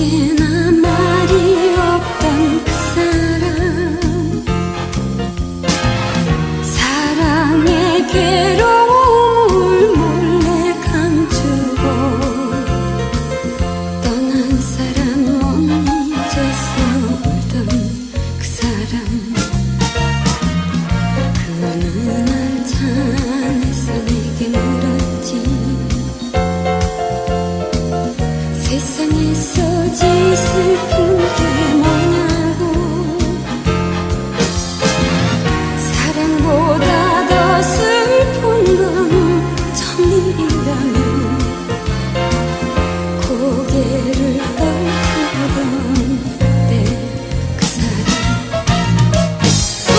sin 세상에서 제일 슬픈 게 뭐냐고 사랑보다 더 슬픈 건 정이라면 고개를 떨